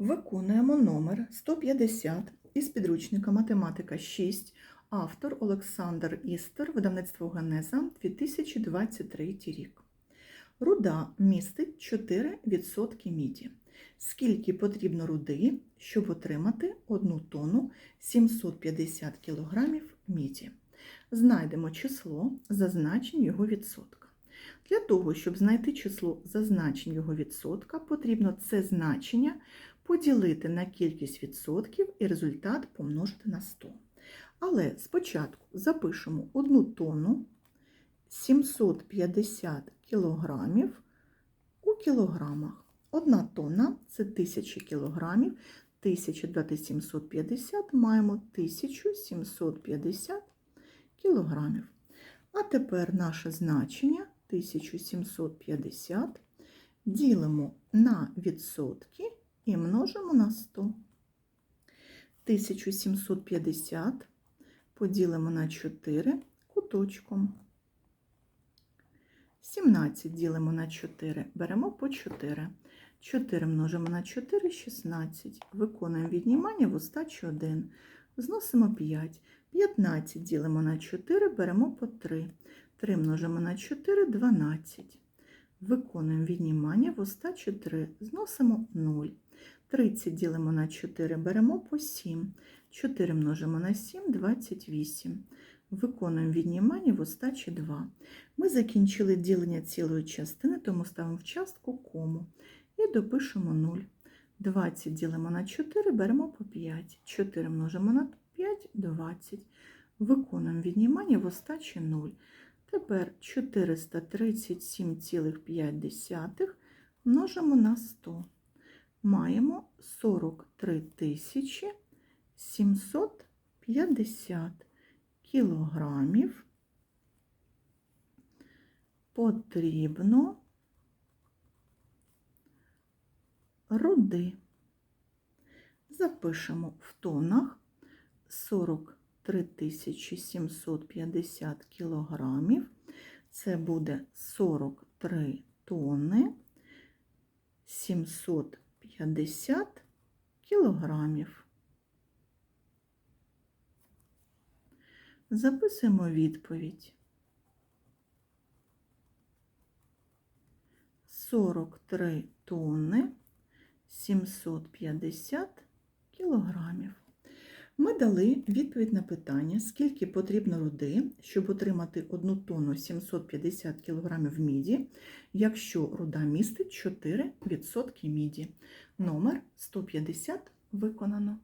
Виконуємо номер 150 із підручника Математика 6, автор Олександр Істер, видавництво Генеза 2023 рік. Руда містить 4% міді. Скільки потрібно руди, щоб отримати 1 тонну 750 кг міді? Знайдемо число зазначень його відсотка. Для того, щоб знайти число зазначень його відсотка, потрібно це значення поділити на кількість відсотків і результат помножити на 100. Але спочатку запишемо 1 тонну 750 кілограмів у кілограмах. Одна тонна це 1000 кілограмів, 1000 додати 750 маємо 1750 кілограмів. А тепер наше значення 1750 ділимо на відсотки і множимо на 100. 1750 поділимо на 4 куточком. 17 ділимо на 4, беремо по 4. 4 множимо на 4 16. Виконуємо віднімання в остачі 1. Зносимо 5. 15 ділимо на 4, беремо по 3. 3 множимо на 4 12. Виконуємо віднімання в остачі 3. Зносимо 0. 30 ділимо на 4, беремо по 7. 4 множимо на 7 28. Виконуємо віднімання в остачі 2. Ми закінчили ділення цілої частини, тому ставимо в частку кому. І допишемо 0. 20 ділимо на 4, беремо по 5. 4 множимо на 5 20. Виконуємо віднімання в остачі 0. Тепер 437,5 множимо на 100. Маємо 43 тисячі 750 кілограмів потрібно руди. Запишемо в тонах 43 тисячі 750 кілограмів. Це буде 43 тонни 750 кілограмів. Записуємо відповідь. 43 тонни 750 кілограмів. Ми дали відповідь на питання, скільки потрібно руди, щоб отримати 1 тонну 750 кг міді, якщо руда містить 4% міді. Номер 150 виконано.